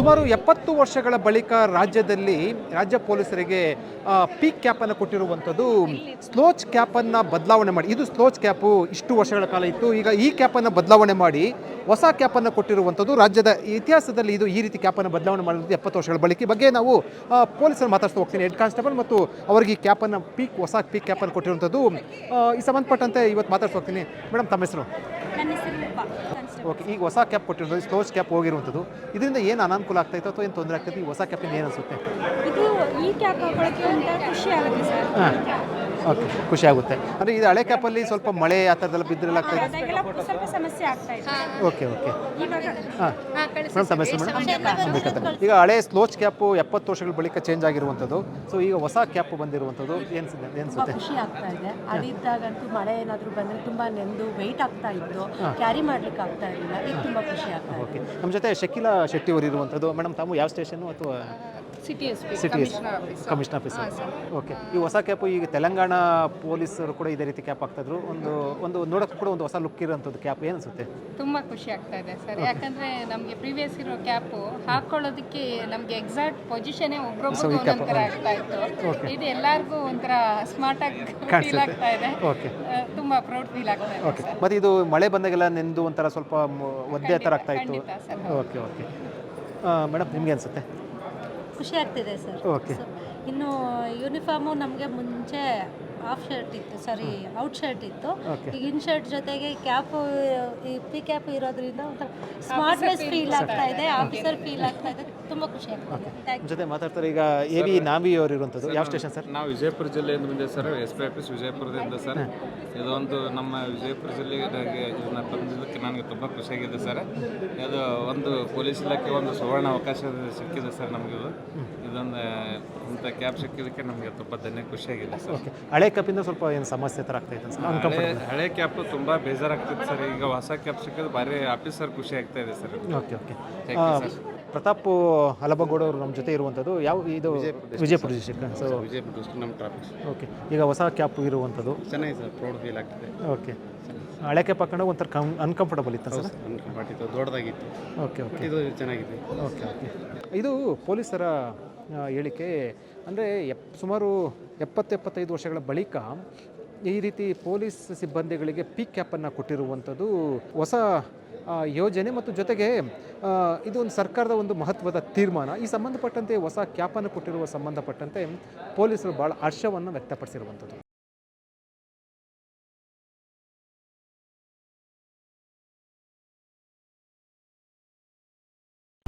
ಸುಮಾರು ಎಪ್ಪತ್ತು ವರ್ಷಗಳ ಬಳಿಕ ರಾಜ್ಯದಲ್ಲಿ ರಾಜ್ಯ ಪೊಲೀಸರಿಗೆ ಪೀಕ್ ಪೀಕ್ ಕ್ಯಾಪನ್ನು ಕೊಟ್ಟಿರುವಂಥದ್ದು ಸ್ಲೋಚ್ ಕ್ಯಾಪನ್ನು ಬದಲಾವಣೆ ಮಾಡಿ. ಇದು ಸ್ಲೋಚ್ ಕ್ಯಾಪು ಇಷ್ಟು ವರ್ಷಗಳ ಕಾಲ ಇತ್ತು. ಈಗ ಈ ಕ್ಯಾಪನ್ನು ಬದಲಾವಣೆ ಮಾಡಿ ಹೊಸ ಕ್ಯಾಪನ್ನು ಕೊಟ್ಟಿರುವಂಥದ್ದು ರಾಜ್ಯದ ಇತಿಹಾಸದಲ್ಲಿ ಇದು ಈ ರೀತಿ ಕ್ಯಾಪನ್ನು ಬದಲಾವಣೆ ಮಾಡಿರೋದು ಎಪ್ಪತ್ತು ವರ್ಷಗಳ ಬಳಿಕ. ಬಗ್ಗೆ ನಾವು ಪೊಲೀಸರು ಮಾತಾಡ್ತಾ ಹೋಗ್ತೀನಿ. ಹೆಡ್ ಕಾನ್ಸ್ಟೇಬಲ್ ಮತ್ತು ಅವರಿಗೆ ಈ ಕ್ಯಾಪನ್ನು ಪೀಕ್ ಹೊಸ ಪೀಕ್ ಕ್ಯಾಪನ್ನು ಕೊಟ್ಟಿರುವಂಥದ್ದು ಈ ಸಂಬಂಧಪಟ್ಟಂತೆ ಇವತ್ತು ಮಾತಾಡ್ತಾ ಹೋಗ್ತೀನಿ. ಮೇಡಮ್, ತಮ್ಮ ಹೆಸರು? ನನ್ನ ಹೆಸರು ರೂಪಾ ಓಕೆ ಈಗ ಹೊಸ ಕ್ಯಾಪ್ ಕೊಟ್ಟಿರೋದು ಸ್ಲೋಚ್ ಕ್ಯಾಪ್ ಹೋಗಿರುವಂಥದ್ದು. ಇದರಿಂದ ಏನು ಅನಾನುಕೂಲ ಆಗ್ತಾಯಿತ್ತು ಅಥವಾ ಏನು ತೊಂದರೆ ಆಗ್ತೈತೆ ಈ ಹೊಸ ಕ್ಯಾಪ್ ಏನು ಅನಿಸುತ್ತೆ? ಇದು ಈ ಕ್ಯಾಪ್ ಒಂಥರ ಖುಷಿ ಆಗುತ್ತೆ ಸರ್. ಹಾಂ ಓಕೆ ಖುಷಿ ಆಗುತ್ತೆ. ಅಂದರೆ ಇದು ಹಳೆ ಕ್ಯಾಪಲ್ಲಿ ಸ್ವಲ್ಪ ಮಳೆ ಆ ಥರದ್ದೆಲ್ಲ ಬಿದ್ದರೆಲ್ಲ ಆಗ್ತಾಯಿದೆ ಅದಾಗೆಲ್ಲ ಸ್ವಲ್ಪ ಸಮಸ್ಯೆ ಆಗ್ತಾ ಇದೆ ಓಕೆ ಓಕೆ ಇವಾಗ ಹಾಂ ಮೇಡಮ್ ತಮ್ಮ ಮೇಡಮ್ ಈಗ ಹಳೆ ಸ್ಲೋಚ್ ಕ್ಯಾಪು ಎಪ್ಪತ್ತು ವರ್ಷಗಳ ಬಳಿಕ ಚೇಂಜ್ ಆಗಿರುವಂಥದ್ದು. ಸೊ ಈಗ ಹೊಸ ಕ್ಯಾಪ್ ಬಂದಿರುವಂಥದ್ದು ಏನು ಅನಿಸುತ್ತೆ? ಖುಷಿ ಆಗ್ತಾ ಇದೆ. ಅದಿದ್ದಾಗಂತೂ ಮಳೆ ಏನಾದರೂ ಬಂದರೆ ತುಂಬ ನೆಂದು ವೆಯ್ಟ್ ಆಗ್ತಾ ಇತ್ತು. ಕ್ಯಾರಿ ಮಾಡ್ಲಿಕ್ಕೆ ಆಗ್ತಾ ಇರಲಿಲ್ಲ. ಈಗ ತುಂಬ ಖುಷಿ ಆಗ್ತದೆ ಇದೆ. ಓಕೆ ನಮ್ಮ ಜೊತೆ ಶಕಿಲಾ ಶೆಟ್ಟಿ ಅವರು ಇರುವಂಥದ್ದು. ಮೇಡಮ್ ತಾವು ಯಾವ ಸ್ಟೇಷನ್ ಅಥವಾ city S P city commissioner officer okay ಈ ಹೊಸ ಕ್ಯಾಪು ಈಗ ತೆಲಂಗಾಣ ಪೊಲೀಸರು ಕೂಡ ಇದೇ ರೀತಿ ಕ್ಯಾಪ್ ಹಾಕ್ತಾಯಿದ್ರು ಒಂದು ಒಂದು ನೋಡೋಕ್ಕೆ ಕೂಡ ಒಂದು ಹೊಸ ಲುಕ್ ಇರೋಂಥದ್ದು ಕ್ಯಾಪ್ ಏನು ಅನಿಸುತ್ತೆ? ತುಂಬ ಖುಷಿ ಆಗ್ತಾ ಇದೆ ಸರ್ ಯಾಕಂದ್ರೆ ನಮಗೆ ಪ್ರೀವಿಯಸ್ ಇರೋ ಕ್ಯಾಪು ಹಾಕೊಳ್ಳೋದಕ್ಕೆ ನಮಗೆ ಎಕ್ಸಾಕ್ಟ್ ಪೊಸಿಷನೇ ಒಬ್ಬರೊಬ್ಬರು ಆಗ್ತಾ ಇತ್ತು. ಇದು ಎಲ್ಲರಿಗೂ ಒಂಥರ ಸ್ಮಾರ್ಟ್ ಆಗಿ ಫೀಲ್ ಆಗ್ತಾ ಇದೆ. ತುಂಬಾ ಪ್ರೌಡ್ ಫೀಲ್ ಆಗ್ತಾ ಇದೆ ಓಕೆ ಮತ್ತು ಇದು ಮಳೆ ಬಂದಾಗೆಲ್ಲ ನೆಂದು ಒಂಥರ ಸ್ವಲ್ಪ ಒದ್ದೆ ಥರ ಆಗ್ತಾ ಇತ್ತು. ಓಕೆ ಓಕೆ ಮೇಡಮ್ ನಿಮಗೆ ಅನಿಸುತ್ತೆ? ಖುಷಿ ಆಗ್ತಿದೆ ಸರ್. ಓಕೆ ಇನ್ನು ಯೂನಿಫಾರ್ಮು ನಮಗೆ ಮುಂಚೆ ಹಾಫ್ ಶರ್ಟ್ ಇತ್ತು ಸಾರಿ ಔಟ್ ಶರ್ಟ್ ಇತ್ತು. ಈಗ ಇನ್ ಶರ್ಟ್ ಜೊತೆಗೆ ಕ್ಯಾಪ್ ಈ ಪಿ ಕ್ಯಾಪ್ ಇರೋದ್ರಿಂದ ಒಂಥರ ಸ್ಮಾರ್ಟ್ನೆಸ್ ಫೀಲ್ ಆಗ್ತಾ ಇದೆ ಆಫೀಸರ್ ಫೀಲ್ ಆಗ್ತಾ ಇದೆ. ತುಂಬ ಖುಷಿ ಆಗ್ತದೆ. ಜೊತೆ ಮಾತಾಡ್ತಾರೆ ಈಗ ಎ ವಿ ನಾವಿ ಅವರು ಇರುವಂಥದ್ದು. ಯಾವ ಸ್ಟೇಷನ್ ಸರ್ ನಾವು ವಿಜಯಪುರ ಜಿಲ್ಲೆಯಿಂದ ಬಂದಿದೆ ಸರ್ ಎಸ್ ಪಿ ಆಫೀಸ್ ವಿಜಯಪುರದಿಂದ ಸರ್ ಇದೊಂದು ನಮ್ಮ ವಿಜಯಪುರ ಜಿಲ್ಲೆಗೆ ಇದನ್ನ ತಂದಿದ್ದಕ್ಕೆ ನನಗೆ ತುಂಬ ಖುಷಿಯಾಗಿದೆ ಸರ್ ಇದು ಒಂದು ಪೊಲೀಸ್ ಇಲಾಖೆ ಒಂದು ಸುವರ್ಣ ಅವಕಾಶ ಸಿಕ್ಕಿದೆ ಸರ್ ನಮಗೆ ಇದು. ಇದೊಂದು ಇಂಥ ಕ್ಯಾಬ್ ಸಿಕ್ಕಿದ್ದಕ್ಕೆ ನಮಗೆ ತುಂಬ ಧನ್ಯ ಖುಷಿಯಾಗಿದೆ ಸರ್ ಹಳೆ ಕಪ್ಪಿಂದ ಸ್ವಲ್ಪ ಏನು ಸಮಸ್ಯೆ ಥರ ಆಗ್ತಾ ಇದೆ ಸರ್ ಹಳೆ ಹಳೆ ಕ್ಯಾಪ್ ತುಂಬ ಬೇಜಾರಾಗ್ತಿತ್ತು ಸರ್. ಈಗ ಹೊಸ ಕ್ಯಾಪ್ ಸಿಕ್ಕಿದ್ರೆ ಭಾರಿ ಆಫೀಸರ್ ಖುಷಿ ಆಗ್ತಾ ಇದೆ sir. Okay okay. Pratap Halabagouda ಅವರು ನಮ್ಮ ಜೊತೆ ಇರುವಂಥದ್ದು ಯಾವ ಇದು Vijayapura district so Vijayapura district ನಮ್ಮ ಟ್ರಾಫಿಕ್ ಓಕೆ ಈಗ ಹೊಸ ಕ್ಯಾಪ್ ಇರುವಂಥದ್ದು ಚೆನ್ನಾಗಿ ಸರ್. ಪ್ರೌಡ್ ಫೀಲ್ ಆಗ್ತಿದೆ. ಓಕೆ ಹಳೆ ಪಕ್ಕಂಡ ಒಂಥರ ಕಂ ಅನ್ಕಂಫರ್ಟಬಲ್ ಇತ್ತು ಸರ್? ಅನ್ಕೊಂಡಿತ್ತು ದೊಡ್ಡದಾಗಿತ್ತು. Okay okay. ಇದು ಚೆನ್ನಾಗಿದೆ ಓಕೆ ಓಕೆ. ಇದು ಪೊಲೀಸರ ಹೇಳಿಕೆ ಅಂದರೆ ಎಪ್ ಸುಮಾರು ಎಪ್ಪತ್ತು ಎಪ್ಪತ್ತೈದು ವರ್ಷಗಳ ಬಳಿಕ ಈ ರೀತಿ ಪೊಲೀಸ್ ಸಿಬ್ಬಂದಿಗಳಿಗೆ ಪೀಕ್ ಕ್ಯಾಪನ್ನು ಕೊಟ್ಟಿರುವಂಥದ್ದು ಹೊಸ ಯೋಜನೆ ಮತ್ತು ಜೊತೆಗೆ ಇದು ಒಂದು ಸರ್ಕಾರದ ಒಂದು ಮಹತ್ವದ ತೀರ್ಮಾನ. ಈ ಸಂಬಂಧಪಟ್ಟಂತೆ ಹೊಸ ಕ್ಯಾಪನ್ನು ಕೊಟ್ಟಿರುವ ಸಂಬಂಧಪಟ್ಟಂತೆ ಪೊಲೀಸರು ಭಾಳ ಹರ್ಷವನ್ನು ವ್ಯಕ್ತಪಡಿಸಿರುವಂಥದ್ದು.